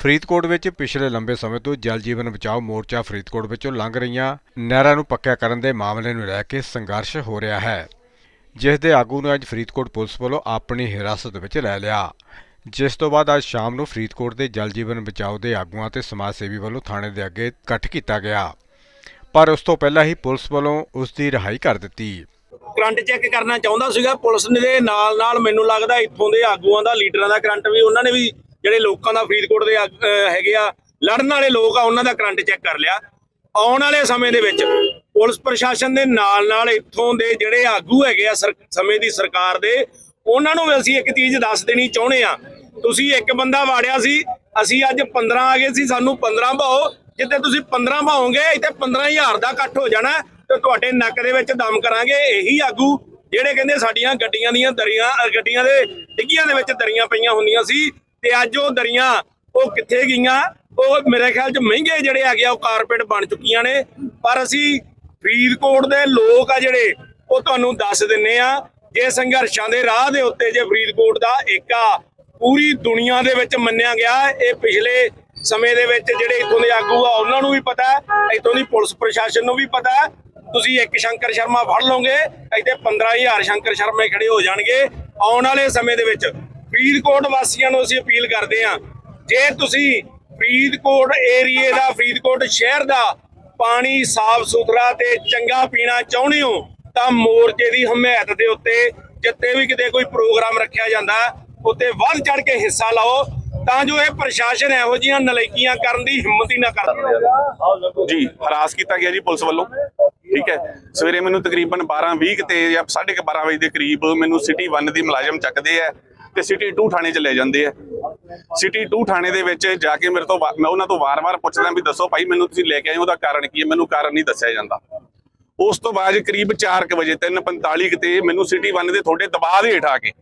ਫਰੀਦਕੋਟ ਵਿੱਚ ਪਿਛਲੇ ਲੰਬੇ ਸਮੇਂ ਤੋਂ ਜਲ ਜੀਵਨ ਬਚਾਓ ਮੋਰਚਾ ਫਰੀਦਕੋਟ ਵਿੱਚੋਂ ਲੰਘ ਰਹੀਆਂ ਨਹਿਰਾਂ ਨੂੰ ਪੱਕਿਆ ਕਰਨ ਦੇ ਮਾਮਲੇ ਨੂੰ ਲੈ ਕੇ ਸੰਘਰਸ਼ ਹੋ ਰਿਹਾ ਹੈ, ਜਿਸ ਦੇ ਆਗੂ ਨੂੰ ਅੱਜ ਫਰੀਦਕੋਟ ਪੁਲਿਸ ਵੱਲੋਂ ਆਪਣੀ ਹਿਰਾਸਤ ਵਿੱਚ ਲੈ ਲਿਆ। ਜਿਸ ਤੋਂ ਬਾਅਦ ਅੱਜ ਸ਼ਾਮ ਨੂੰ ਫਰੀਦਕੋਟ ਦੇ ਜਲ ਜੀਵਨ ਬਚਾਓ ਦੇ ਆਗੂਆਂ ਤੇ ਸਮਾਜ ਸੇਵੀ ਵੱਲੋਂ ਥਾਣੇ ਦੇ ਅੱਗੇ ਇਕੱਠ ਕੀਤਾ ਗਿਆ। ਪਰ ਉਸ ਤੋਂ ਪਹਿਲਾਂ ਹੀ ਪੁਲਿਸ ਵੱਲੋਂ ਉਸ ਦੀ ਰਿਹਾਈ ਕਰ ਦਿੱਤੀ। ਕਰੰਟ ਚੈੱਕ ਕਰਨਾ ਚਾਹੁੰਦਾ ਸੀਗਾ, ਪੁਲਿਸ ਦੇ ਨਾਲ ਨਾਲ ਮੈਨੂੰ ਲੱਗਦਾ ਇੱਥੋਂ ਦੇ ਆਗੂਆਂ ਦਾ, ਲੀਡਰਾਂ ਦਾ ਕਰੰਟ ਵੀ, ਉਹਨਾਂ ਨੇ ਵੀ ਜਿਹੜੇ ਲੋਕਾਂ ਦਾ ਫਰੀਦਕੋਟ ਦੇ ਹੈਗੇ ਆ, ਲੜਨ ਵਾਲੇ ਲੋਕ ਆ, ਉਹਨਾਂ ਦਾ ਕਰੰਟ ਚੈੱਕ ਕਰ ਲਿਆ। ਆਉਣ ਵਾਲੇ ਸਮੇਂ ਦੇ ਵਿੱਚ ਪੁਲਿਸ ਪ੍ਰਸ਼ਾਸਨ ਦੇ ਨਾਲ ਨਾਲ ਇੱਥੋਂ ਦੇ ਜਿਹੜੇ ਆਗੂ ਹੈਗੇ ਆ, ਸਰ- ਸਮੇਂ ਦੀ ਸਰਕਾਰ ਦੇ, ਉਹਨਾਂ ਨੂੰ ਵੀ ਅਸੀਂ ਇੱਕ ਚੀਜ਼ ਦੱਸ ਦੇਣੀ ਚਾਹੁੰਦੇ ਆ। ਤੁਸੀਂ ਇੱਕ ਬੰਦਾ ਵਾੜਿਆ ਸੀ, ਅਸੀਂ ਅੱਜ 15 ਆ ਗਏ ਸੀ, ਸਾਨੂੰ 15 ਭਾਓ। ਜਿੱਤੇ ਤੁਸੀਂ 15 ਭਾਓਗੇ, ਇੱਥੇ 15000 ਦਾ ਇਕੱਠ ਹੋ ਜਾਣਾ ਤੇ ਤੁਹਾਡੇ ਨੱਕ ਦੇ ਵਿੱਚ ਦਮ ਕਰਾਂਗੇ। ਇਹੀ ਆਗੂ ਜਿਹੜੇ ਕਹਿੰਦੇ ਸਾਡੀਆਂ ਗੱਡੀਆਂ ਦੀਆਂ ਦਰੀਆਂ ਗੱਡੀਆਂ ਦੇ ਡਿੱਗੀਆਂ ਦੇ ਵਿੱਚ ਦਰੀਆਂ ਪਈਆਂ ਹੁੰਦੀਆਂ ਸੀ ਤੇ ਅੱਜ ਉਹ ਦਰੀਆਂ ਉਹ ਕਿੱਥੇ ਗਈਆਂ? ਉਹ ਮੇਰੇ ਖਿਆਲ 'ਚ ਮਹਿੰਗੇ ਜਿਹੜੇ ਹੈਗੇ ਆ, ਉਹ ਕਾਰਪੇਟ ਬਣ ਚੁੱਕੀਆਂ ਨੇ। ਪਰ ਅਸੀਂ ਫਰੀਦਕੋਟ ਦੇ ਲੋਕ ਆ ਜਿਹੜੇ, ਉਹ ਤੁਹਾਨੂੰ ਦੱਸ ਦਿੰਨੇ ਆ, ਜੇ ਸੰਘਰਸ਼ਾਂ ਦੇ ਰਾਹ ਦੇ ਉੱਤੇ ਜੇ ਫਰੀਦਕੋਟ ਦਾ ਏਕਾ ਪੂਰੀ ਦੁਨੀਆ ਦੇ ਵਿੱਚ ਮੰਨਿਆ ਗਿਆ, ਇਹ ਪਿਛਲੇ ਸਮੇਂ ਦੇ ਵਿੱਚ ਜਿਹੜੇ ਇੱਥੋਂ ਦੇ ਆਗੂ ਆ, ਉਹਨਾਂ ਨੂੰ ਵੀ ਪਤਾ ਹੈ, ਇੱਥੋਂ ਦੀ ਪੁਲਿਸ ਪ੍ਰਸ਼ਾਸਨ ਨੂੰ ਵੀ ਪਤਾ ਹੈ। ਤੁਸੀਂ ਇੱਕ ਸ਼ੰਕਰ ਸ਼ਰਮਾ ਫੜ ਲਓਗੇ, ਇੱਥੇ 15000 ਸ਼ੰਕਰ ਸ਼ਰਮੇ ਖੜੇ ਹੋ ਜਾਣਗੇ। ਆਉਣ ਵਾਲੇ ਸਮੇਂ ਦੇ ਵਿੱਚ ਫਰੀਦਕੋਟ ਵਾਸੀਆਂ ਨੂੰ ਅਸੀਂ ਅਪੀਲ ਕਰਦੇ ਹਾਂ, ਜੇ ਤੁਸੀਂ ਫਰੀਦਕੋਟ ਏਰੀਏ ਦਾ, ਫਰੀਦਕੋਟ ਸ਼ਹਿਰ ਦਾ ਪਾਣੀ ਸਾਫ਼ ਸੁਥਰਾ ਤੇ ਚੰਗਾ ਪੀਣਾ ਚਾਹੁੰਦੇ ਹੋ, ਤਾਂ ਮੋਰਚੇ ਦੀ ਹਮਾਇਤ ਦੇ ਉੱਤੇ ਜਿੱਤੇ ਵੀ ਕਿਤੇ ਕੋਈ ਪ੍ਰੋਗਰਾਮ ਰੱਖਿਆ ਜਾਂਦਾ, ਉੱਤੇ ਵੱਧ ਚੜ ਕੇ ਹਿੱਸਾ ਲਾਓ, ਤਾਂ ਜੋ ਇਹ ਪ੍ਰਸ਼ਾਸਨ ਇਹੋ ਜਿਹੀਆਂ ਨਲਾਇਕੀਆਂ ਕਰਨ ਦੀ ਹਿੰਮਤ ਹੀ ਨਾ ਕਰ। ਜੀ, ਹਰਾਸ ਕੀਤਾ ਗਿਆ ਜੀ ਪੁਲਿਸ ਵੱਲੋਂ। ਠੀਕ ਹੈ, ਸਵੇਰੇ ਮੈਨੂੰ ਤਕਰੀਬਨ 12:20 ਤੇ ਜਾਂ 12:30 ਵਜੇ ਦੇ ਕਰੀਬ ਮੈਨੂੰ ਸਿਟੀ 1 ਦੀ ਮੁਲਾਜ਼ਮ ਚੱਕਦੇ ਆ। ਤੇ ਸਿਟੀ 2 ਥਾਣੇ ਚ ਲੈ ਜਾਂਦੇ ਆ। ਸਿਟੀ 2 ਥਾਣੇ ਦੇ ਵਿੱਚ ਜਾ ਕੇ ਮੇਰੇ ਤੋਂ ਵਾ- ਮੈਂ ਉਹਨਾਂ ਤੋਂ ਵਾਰ-ਵਾਰ ਪੁੱਛਦਾ ਵੀ ਦੱਸੋ ਭਾਈ ਮੈਨੂੰ ਤੁਸੀਂ ਲੈ ਕੇ ਆਏ ਹੋ, ਉਹਦਾ ਕਾਰਨ ਕੀ ਹੈ? ਮੈਨੂੰ ਕਾਰਨ ਨਹੀਂ ਦੱਸਿਆ ਜਾਂਦਾ। ਉਸ ਤੋਂ ਬਾਅਦ ਕਰੀਬ 4 ਵਜੇ 3:45 ਤੇ ਮੈਨੂੰ ਸਿਟੀ 1 ਦੇ ਥੋੜੇ ਦਬਾਅ ਦੇ ਹੇਠ ਆ ਕੇ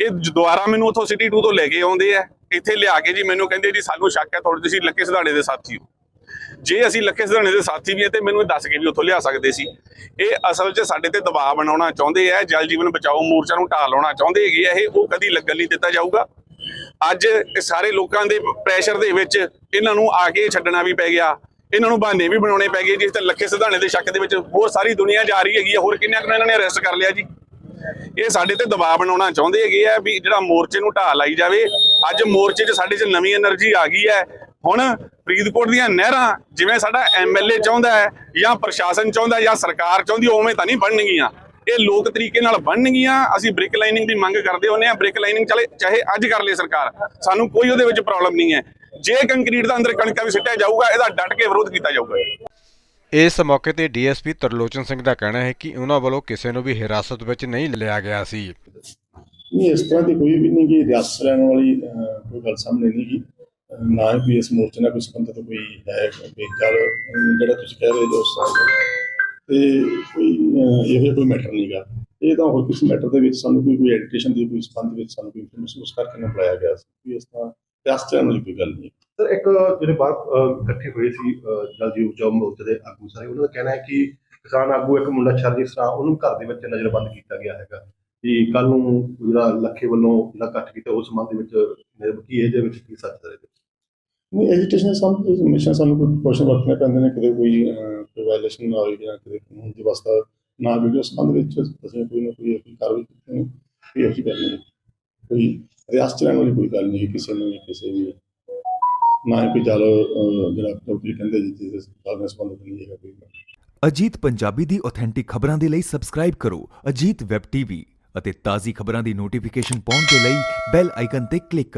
ਇਹ ਦੁਬਾਰਾ ਮੈਨੂੰ ਉੱਥੋਂ ਸਿਟੀ 2 ਤੋਂ ਲੈ ਕੇ ਆਉਂਦੇ ਆ। ਇੱਥੇ ਲਿਆ ਕੇ ਜੀ ਮੈਨੂੰ ਕਹਿੰਦੇ ਜੀ ਸਾਨੂੰ ਸ਼ੱਕ ਹੈ ਤੁਹਾਡੇ ਤੁਸੀਂ ਲੱਕੇ ਸਿਧਾਣੇ ਦੇ ਸਾਥੀ ਹੋ। ਜੇ ਅਸੀਂ ਲੱਖੇ ਸਧਾਰਣੇ ਦੇ ਸਾਥੀ ਵੀ ਹੈ ਤੇ ਮੈਨੂੰ ਇਹ ਦੱਸ ਕੇ ਵੀ ਉੱਥੋਂ ਲਿਆ ਸਕਦੇ ਸੀ। ਇਹ ਅਸਲ 'ਚ ਸਾਡੇ ਤੇ ਦਬਾਅ ਬਣਾਉਣਾ ਚਾਹੁੰਦੇ ਆ, ਜਲ ਜੀਵਨ ਬਚਾਓ ਮੋਰਚਾ ਨੂੰ ਢਾਲ ਲਾਉਣਾ ਚਾਹੁੰਦੇ ਹੈਗੇ ਆ, ਇਹ ਉਹ ਕਦੀ ਲੱਗਣ ਨਹੀਂ ਦਿੱਤਾ ਜਾਊਗਾ। ਅੱਜ ਸਾਰੇ ਲੋਕਾਂ ਦੇ ਪ੍ਰੈਸ਼ਰ ਦੇ ਵਿੱਚ ਇਹਨਾਂ ਨੂੰ ਆ ਕੇ ਛੱਡਣਾ ਵੀ ਪੈ ਗਿਆ, ਇਹਨਾਂ ਨੂੰ ਬਹਾਨੇ ਵੀ ਬਣਾਉਣੇ ਪੈ ਗਏ ਜਿਸ ਤੇ ਲੱਖੇ ਸਿਧਾਣੇ ਦੇ ਸ਼ੱਕ ਦੇ ਵਿੱਚ ਹੋਰ ਸਾਰੀ ਦੁਨੀਆ ਜਾ ਰਹੀ ਹੈਗੀ ਹੋਰ ਕਿੰਨੇ ਕਿੰਨਿਆਂ ਇਹਨਾਂ ਨੇ ਅਰੈਸਟ ਕਰ ਲਿਆ ਜੀ? ਇਹ ਸਾਡੇ ਤੇ ਦਬਾਅ ਬਣਾਉਣਾ ਚਾਹੁੰਦੇ ਹੈਗੇ ਆ ਵੀ ਜਿਹੜਾ ਮੋਰਚੇ ਨੂੰ ਢਾਹ ਲਾਈ ਜਾਵੇ, ਅੱਜ ਮੋਰਚੇ 'ਚ ਸਾਡੇ 'ਚ ਨਵੀਂ એનર્ਜੀ ਆ ਗਈ ਹੈ ਹੁਣ ਫਰੀਦਕੋਟ ਦੀਆਂ ਨਹਿਰਾਂ ਜਿਵੇਂ ਸਾਡਾ ਐਮਐਲਏ ਚਾਹੁੰਦਾ ਹੈ ਜਾਂ ਪ੍ਰਸ਼ਾਸਨ ਚਾਹੁੰਦਾ ਜਾਂ ਸਰਕਾਰ ਚਾਹੁੰਦੀ ਉਵੇਂ ਤਾਂ ਨਹੀਂ ਬਣਨਗੀਆਂ। ਇਹ ਲੋਕ ਤਰੀਕੇ ਨਾਲ ਬਣਨਗੀਆਂ ਅਸੀਂ ਬ੍ਰਿਕ ਲਾਈਨਿੰਗ ਦੀ ਮੰਗ ਕਰਦੇ ਹੁੰਨੇ ਆ ਬ੍ਰਿਕ ਲਾਈਨਿੰਗ ਚਲੇ ਚਾਹੇ ਅੱਜ ਕਰ ਲੇ ਸਰਕਾਰ ਸਾਨੂੰ ਕੋਈ ਉਹਦੇ ਵਿੱਚ ਪ੍ਰੋਬਲਮ ਨਹੀਂ ਹੈ। ਜੇ ਕੰਕਰੀਟ ਦਾ ਅੰਦਰ ਕਣਕਾਂ ਵੀ ਸਿੱਟਿਆ ਜਾਊਗਾ ਇਹਦਾ ਡਟ ਕੇ ਵਿਰੋਧ ਕੀਤਾ ਜਾਊਗਾ। ਇਸ ਮੌਕੇ ਤੇ ਡੀਐਸਪੀ ਤਰਲੋਚਨ ਸਿੰਘ ਦਾ ਕਹਿਣਾ ਹੈ ਕਿ ਉਹਨਾਂ ਵੱਲੋਂ ਕਿਸੇ ਨੂੰ ਵੀ ਹਿਰਾਸਤ ਵਿੱਚ ਨਹੀਂ ਲਿਆ ਗਿਆ ਸੀ। ਨਹੀਂ ਇਸ ਤਰ੍ਹਾਂ ਦੀ ਕੋਈ ਵੀ ਨਹੀਂ ਕਿ ਰਿਆਸਤ ਲੈਣ ਵਾਲੀ ਕੋਈ ਗੱਲ ਸਾਹਮਣੇ ਨਹੀਂ ਗਈ ਨਾ ਹੀ ਕੋਈ ਇਸ ਮੋਰਚੇ ਨਾਲ ਕੋਈ ਸੰਬੰਧਿਤ ਕੋਈ ਹੈ ਕੋਈ ਗੱਲ ਜਿਹੜਾ ਤੁਸੀਂ ਕਹਿ ਰਹੇ ਜੋ ਸਾਹਮਣੇ ਤੇ ਕੋਈ ਇਹੋ ਜਿਹਾ ਕੋਈ ਮੈਟਰ ਨਹੀਂਗਾ ਇਹ ਤਾਂ ਹੋਰ ਕਿਸੇ ਮੈਟਰ ਦੇ ਵਿੱਚ ਸਾਨੂੰ ਕੋਈ ਕੋਈ ਐਡੀਟੇਸ਼ਨ ਦੀ ਕੋਈ ਸੰਬੰਧ ਵਿੱਚ ਸਾਨੂੰ ਕੋਈ ਇਨਫੋਰਮੇਸ਼ਨ ਉਸ ਕਰਕੇ ਨਾ ਬੁਲਾਇਆ ਗਿਆ ਸੀ ਕੋਈ ਇਸ ਤਰ੍ਹਾਂ ਰਿਆਸਤ ਲੈਣ ਕੋਈ ਗੱਲ ਨਹੀਂ। ਸਰ ਇੱਕ ਜਿਹੜੇ ਬਾਹਰ ਇਕੱਠੇ ਹੋਏ ਸੀ ਅਹ, ਜਲ ਜੀਵ ਬਚਾਓ ਮੋਰਚੇ ਦੇ ਆਗੂ ਸਾਰੇ ਉਹਨਾਂ ਦਾ ਕਹਿਣਾ ਹੈ ਕਿ ਕਿਸਾਨ ਆਗੂ ਇੱਕ ਮੁੰਡਾ ਸ਼ਰਜੀਤ ਸਰਾ ਉਹਨੂੰ ਘਰ ਦੇ ਵਿੱਚ ਨਜ਼ਰਬੰਦ ਕੀਤਾ ਗਿਆ ਹੈਗਾ। ਕਿ ਕੱਲ ਨੂੰ ਜਿਹੜਾ ਲੱਖੇ ਵੱਲੋਂ ਜਿਹੜਾ ਇਕੱਠ ਕੀਤਾ ਉਸ ਸੰਬੰਧ ਦੇ ਵਿੱਚ ਨਿਰਭ ਕੀ ਇਹਦੇ ਵਿੱਚ ਕੀ ਸੱਚ ਹੈ ਨਹੀਂ ਐਜੀਟੇਸ਼ਨ ਸਾਨੂੰ ਹਮੇਸ਼ਾ ਸਾਨੂੰ ਕੋਈ ਕੁਐਸਚਨ ਵਰਤਨੇ ਪੈਂਦੇ ਨੇ ਕਦੇ ਕੋਈ ਅਹ, ਕੋਈ ਵਾਇਲੇਸ਼ਨ ਨਾ ਹੋਈ ਜਾਂ ਕਦੇ ਕਾਨੂੰਨ ਦੀ ਵਸਤਾ ਨਾ ਵੀਡੀਓ ਸੰਬੰਧ ਵਿੱਚ ਅਸੀਂ ਕੋਈ ਨਾ ਕੋਈ ਇਹੋ ਕਾਰਵਾਈ ਕੀਤੀ ਨਹੀਂ ਕੋਈ ਇਹੋ ਜਿਹੀ ਗੱਲ ਨਹੀਂ। ਕੋਈ ਰਿਆਸਤ ਲੈਣ ਵਾਲੀ ਕੋਈ ਗੱਲ ਨਹੀਂ ਕਿਸੇ ਨੂੰ ਵੀ ਕਿਸੇ ਵੀ ਨਾ ਹੀ ਕੋਈ ਜਲ ਅਹ, ਜਿਹੜਾ ਡਾਕਟਰੀ ਕਹਿੰਦੇ ਜਿੱਥੇ ਇਸ ਗੱਲ ਨਾਲ ਸੰਬੰਧਿਤ ਨਹੀਂ ਹੈਗਾ ਕੋਈ। ਅਜੀਤ ਪੰਜਾਬੀ ਦੀ ਆਥੈਂਟਿਕ ਖਬਰਾਂ ਦੇ ਲਈ ਸਬਸਕ੍ਰਾਈਬ ਕਰੋ ਅਜੀਤ ਵੈਬ ਟੀਵੀ ਅਤੇ ਤਾਜ਼ੀ ਖਬਰਾਂ ਦੀ ਨੋਟੀਫਿਕੇਸ਼ਨ ਪਾਉਣ ਦੇ ਲਈ ਬੈਲ ਆਈਕਨ ਤੇ ਕਲਿੱਕ ਕਰੋ।